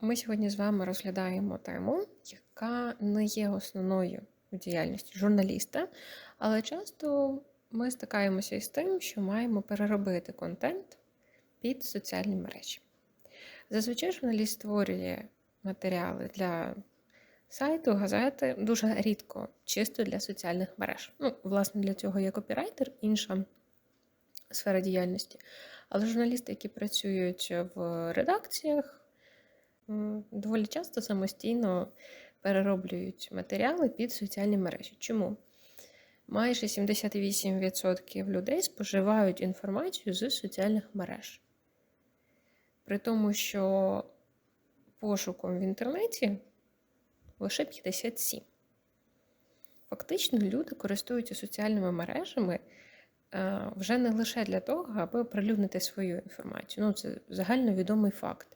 Ми сьогодні з вами розглядаємо тему, яка не є основною у діяльності журналіста, але часто ми стикаємося із тим, що маємо переробити контент під соціальні мережі. Зазвичай журналіст створює матеріали для сайту, газети, дуже рідко, чисто для соціальних мереж. Ну, власне, для цього є копірайтер, інша сфера діяльності. Але журналісти, які працюють в редакціях, доволі часто самостійно перероблюють матеріали під соціальні мережі. Чому? Майже 78% людей споживають інформацію з соціальних мереж. При тому, що пошуком в інтернеті лише 57. Фактично, люди користуються соціальними мережами вже не лише для того, аби оприлюднити свою інформацію. Ну, це загальновідомий факт.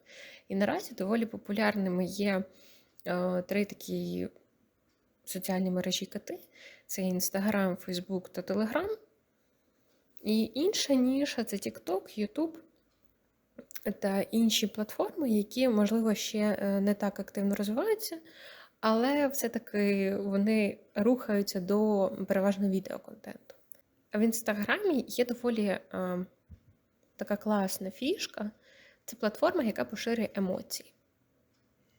І наразі доволі популярними є е, три такі соціальні мережі коти: це Інстаграм, Фейсбук та Телеграм. І інша ніша це TikTok, YouTube та інші платформи, які, можливо, ще е, не так активно розвиваються, але все-таки вони рухаються до переважно відеоконтенту. В інстаграмі є доволі е, така класна фішка. Це платформа, яка поширює емоції.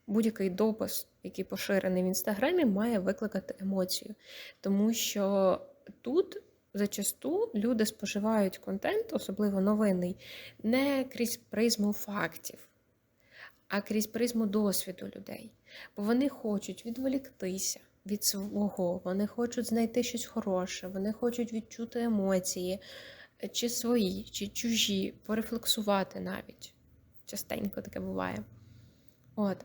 Будь-який допис, який поширений в інстаграмі, має викликати емоцію. Тому що тут зачасту люди споживають контент, особливо новинний, не крізь призму фактів, а крізь призму досвіду людей. Бо вони хочуть відволіктися від свого, вони хочуть знайти щось хороше, вони хочуть відчути емоції, чи свої, чи чужі, порефлексувати навіть. Частенько таке буває. От.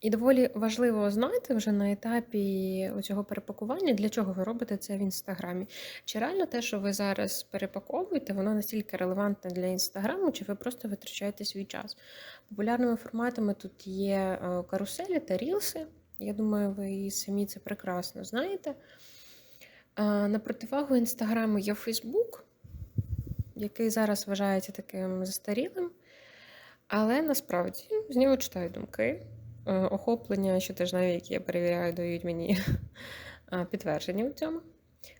І доволі важливо знати вже на етапі цього перепакування, для чого ви робите це в інстаграмі. Чи реально те, що ви зараз перепаковуєте, воно настільки релевантне для інстаграму, чи ви просто витрачаєте свій час? Популярними форматами тут є е, каруселі та рілси. Я думаю, ви самі це прекрасно знаєте. На противагу інстаграму є Фейсбук, який зараз вважається таким застарілим. Але насправді з нього читаю думки. Охоплення щотижневі, які я перевіряю, дають мені підтвердження в цьому.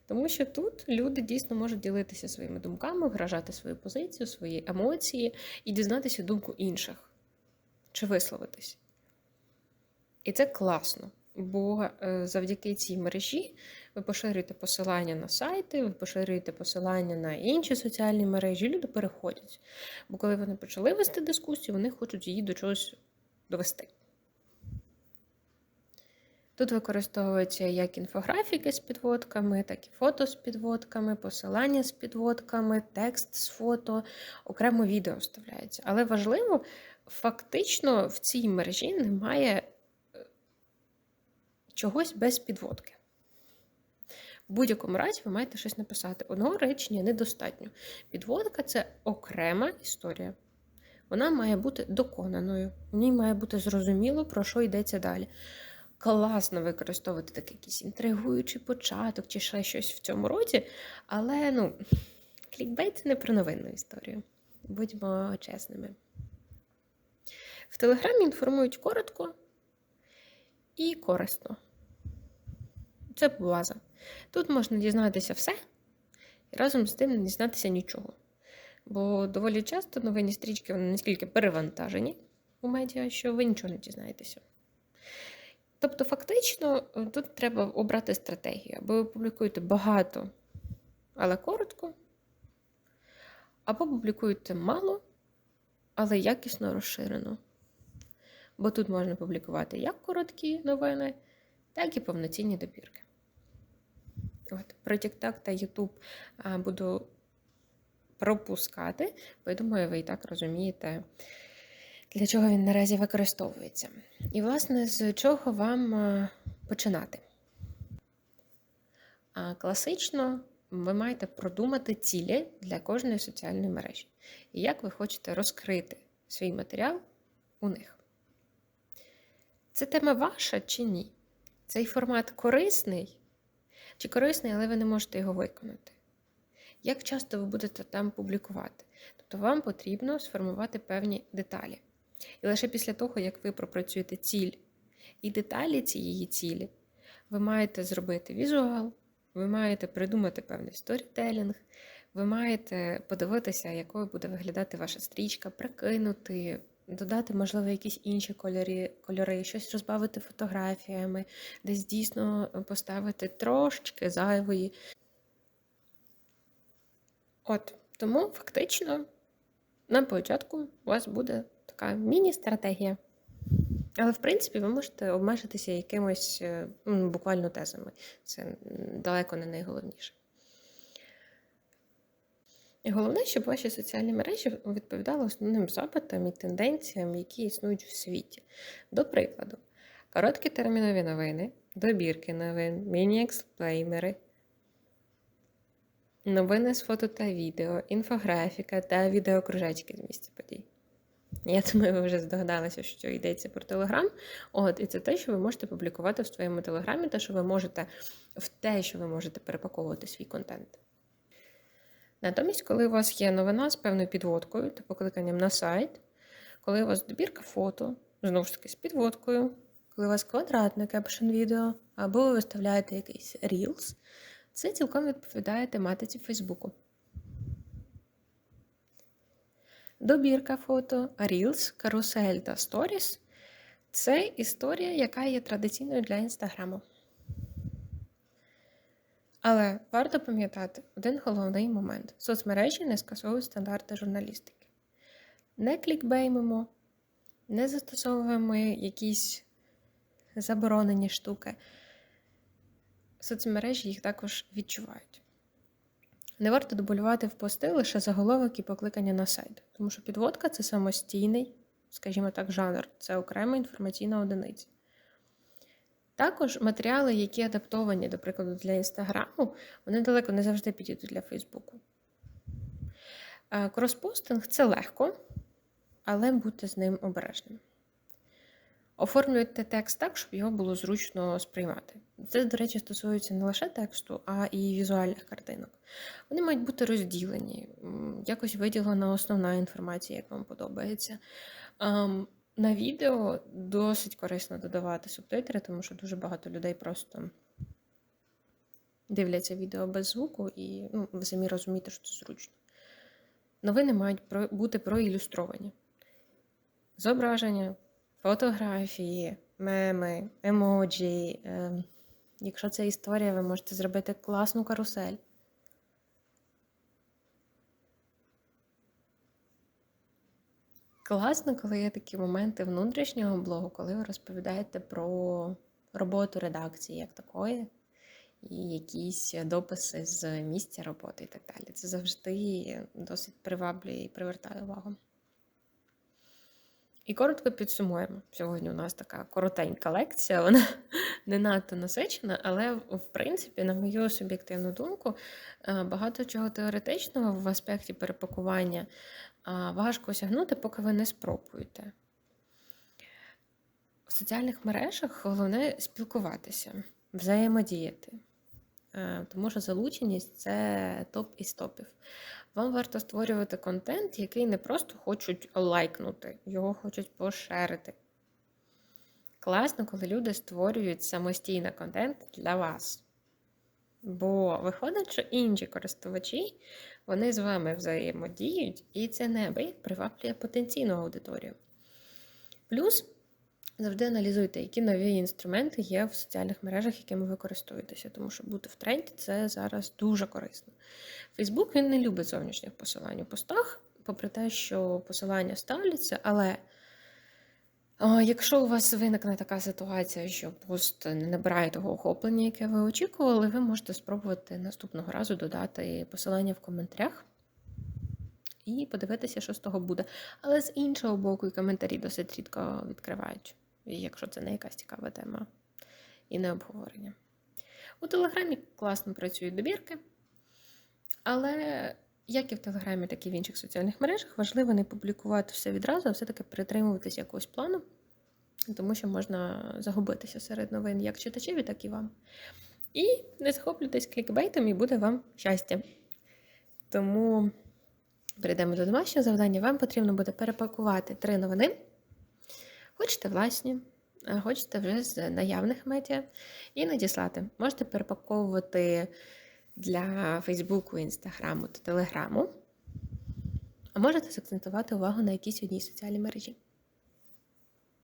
Тому що тут люди дійсно можуть ділитися своїми думками, виражати свою позицію, свої емоції і дізнатися думку інших чи висловитись. І це класно, бо е, завдяки цій мережі ви поширюєте посилання на сайти, ви поширюєте посилання на інші соціальні мережі, люди переходять. Бо коли вони почали вести дискусію, вони хочуть її до чогось довести. Тут використовуються як інфографіки з підводками, так і фото з підводками, посилання з підводками, текст з фото, окремо відео вставляється. Але важливо, фактично в цій мережі немає чогось без підводки. В будь-якому разі ви маєте щось написати. Одного речення недостатньо. Підводка це окрема історія. Вона має бути доконаною, в ній має бути зрозуміло, про що йдеться далі класно використовувати такий якийсь інтригуючий початок чи ще щось в цьому році. Але ну, клікбейт не про новинну історію. Будьмо чесними. В Телеграмі інформують коротко і корисно. Це база. Тут можна дізнатися все і разом з тим не дізнатися нічого. Бо доволі часто новинні стрічки вони наскільки перевантажені у медіа, що ви нічого не дізнаєтеся. Тобто, фактично, е, тут треба обрати стратегію, або ви публікуєте багато, але коротко, або публікуєте мало, але якісно розширено. Бо тут можна публікувати як короткі новини, так і повноцінні добірки. От, Про TikTok та YouTube буду пропускати, бо я думаю, ви і так розумієте для чого він наразі використовується. І, власне, з чого вам е, починати? Класично ви маєте продумати цілі для кожної соціальної мережі. І як ви хочете розкрити свій матеріал у них. Це тема ваша чи ні? Цей формат корисний чи корисний, але ви не можете його виконати. Як часто ви будете там публікувати? Тобто вам потрібно сформувати певні деталі. І лише після того, як ви пропрацюєте ціль і деталі цієї цілі, ви маєте зробити візуал, ви маєте придумати певний сторітелінг, ви маєте подивитися, якою буде виглядати ваша стрічка, прикинути, додати, можливо, якісь інші кольори, кольори щось розбавити фотографіями, десь дійсно поставити трошечки зайвої. От, тому фактично на початку у вас буде така міні-стратегія. Але, в принципі, ви можете обмежитися якимось е, буквально тезами. Це далеко не найголовніше. І головне, щоб ваші соціальні мережі відповідали основним запитам і тенденціям, які існують в світі. До прикладу, короткі термінові новини, добірки новин, міні-експлеймери, новини з фото та відео, інфографіка та відеокружечки з місця подій. Я думаю, ви вже здогадалися, що йдеться про Телеграм. От, і це те, що ви можете публікувати в своєму телеграмі, те, що ви можете в те, що ви можете перепаковувати свій контент. Натомість, коли у вас є новина з певною підводкою та покликанням на сайт, коли у вас добірка фото, знову ж таки з підводкою, коли у вас квадратне кепшн відео, або ви виставляєте якийсь Reels, це цілком відповідає тематиці Фейсбуку. Добірка фото, Reels, карусель та Stories – це історія, яка є традиційною для Інстаграму. Але варто пам'ятати один головний момент: соцмережі не скасовують стандарти журналістики. Не клікбеймимо, не застосовуємо якісь заборонені штуки. Соцмережі їх також відчувають. Не варто дублювати в пости лише заголовок і покликання на сайт, тому що підводка це самостійний, скажімо так, жанр, це окрема інформаційна одиниця. Також матеріали, які адаптовані, до прикладу, для Інстаграму, вони далеко не завжди підійдуть для Фейсбуку. Кроспостинг це легко, але будьте з ним обережним. Оформлюйте текст так, щоб його було зручно сприймати. Це, до речі, стосується не лише тексту, а і візуальних картинок. Вони мають бути розділені, якось виділена основна інформація, як вам подобається. На відео досить корисно додавати субтитри, тому що дуже багато людей просто дивляться відео без звуку, і ну, ви самі розумієте, що це зручно. Новини мають бути проілюстровані. Зображення, фотографії, меми, емоджі. Е, якщо це історія, ви можете зробити класну карусель. Класно, коли є такі моменти внутрішнього блогу, коли ви розповідаєте про роботу редакції як такої, і якісь дописи з місця роботи і так далі. Це завжди досить приваблює і привертає увагу. І коротко підсумуємо. Сьогодні у нас така коротенька лекція, вона не надто насичена, але, в принципі, на мою суб'єктивну думку, е, багато чого теоретичного в аспекті перепакування важко осягнути, поки ви не спробуєте. У соціальних мережах головне спілкуватися, взаємодіяти. Е, тому що залученість це топ із топів. Вам варто створювати контент, який не просто хочуть лайкнути, його хочуть пошерити. Класно, коли люди створюють самостійний контент для вас. Бо виходить, що інші користувачі вони з вами взаємодіють, і це неабияк приваблює потенційну аудиторію. Плюс завжди аналізуйте, які нові інструменти є в соціальних мережах, якими ви користуєтеся, тому що бути в тренді це зараз дуже корисно. Фейсбук він не любить зовнішніх посилань у постах, попри те, що посилання ставляться, але. Якщо у вас виникне така ситуація, що пост не набирає того охоплення, яке ви очікували, ви можете спробувати наступного разу додати посилання в коментарях і подивитися, що з того буде. Але з іншого боку, і коментарі досить рідко відкривають, якщо це не якась цікава тема і не обговорення. У Телеграмі класно працюють добірки, але як і в Телеграмі, так і в інших соціальних мережах, важливо не публікувати все відразу, а все-таки притримуватися якогось плану, тому що можна загубитися серед новин як читачеві, так і вам. І не захоплюйтесь клікбейтом, і буде вам щастя. Тому перейдемо до домашнього завдання. Вам потрібно буде перепакувати три новини Хочете власні, хочете вже з наявних медіа і надіслати. Можете перепаковувати для Фейсбуку, Інстаграму та Телеграму. А можете закцентувати увагу на якійсь одній соціальній мережі.